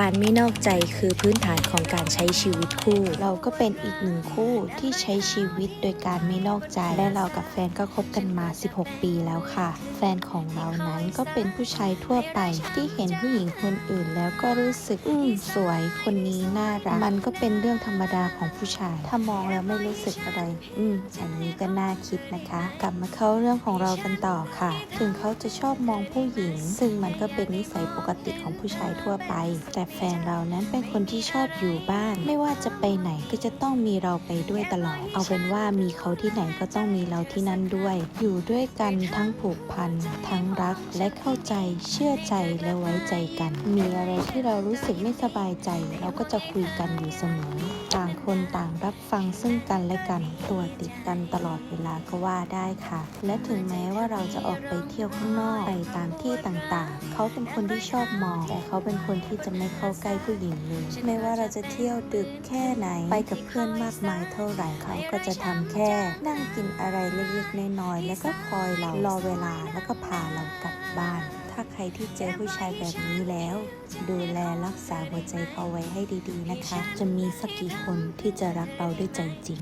การไม่นอกใจคือพื้นฐานของการใช้ชีวิตคู่ เราก็เป็นอีกหนึ่งคู่ที่ใช้ชีวิตโดยการไม่นอกใจ และเรากับแฟนก็คบกันมา 16 ปีแล้วค่ะ แฟนของเรานั้นก็เป็นผู้ชายทั่วไป ที่เห็นผู้หญิงคนอื่นแล้วก็รู้สึกอืมสวยคนนี้น่ารัก มันก็เป็นเรื่องธรรมดาของผู้ชาย ถ้ามองแล้วไม่รู้สึกอะไร อืมอันนี้ก็น่าคิดนะคะ กลับมาเข้าเรื่องของเรากันต่อค่ะ ถึงเขาจะชอบมองผู้หญิง ซึ่งมันก็เป็นนิสัยปกติของผู้ชายทั่วไป แต่แฟนเรานั้นเป็นคนที่ชอบอยู่บ้าน ไม่ว่าจะไปไหนก็จะต้องมีเราไปด้วยตลอด เอาเป็นว่ามีเขาที่ไหนก็ต้องมีเราที่นั่นด้วย อยู่ด้วยกันทั้งผูกพัน ทั้งรักและเข้าใจเชื่อใจและไว้ใจกัน มีอะไรที่เรารู้สึกไม่สบายใจ เราก็จะคุยกันอยู่เสมอ ต่างคนต่างรับฟังซึ่งกันและกันตัวติดกันตลอดเวลาก็ว่าได้ค่ะ และถึงแม้ว่าเราจะออกไปเที่ยวข้างนอกไปตามที่ต่างๆ เขาเป็นคนที่ชอบมอง แต่เขาเป็นคนที่จะไม่เข้าใกล้ผู้หญิงเลยไม่ว่าเราจะเที่ยวดึกแค่ไหน ไปกับเพื่อนมากมายเท่าไหร่เขาก็จะทำแค่ นั่งกินอะไรเล็กๆน้อยๆแล้วก็คอยเรารอเวลาแล้วก็พาเรากลับบ้าน ถ้าใครที่เจอผู้ชายแบบนี้แล้ว ดูแลรักษาหัวใจเขาไว้ให้ดีๆนะคะ จะมีสักกี่คนที่จะรักเราด้วยใจจริง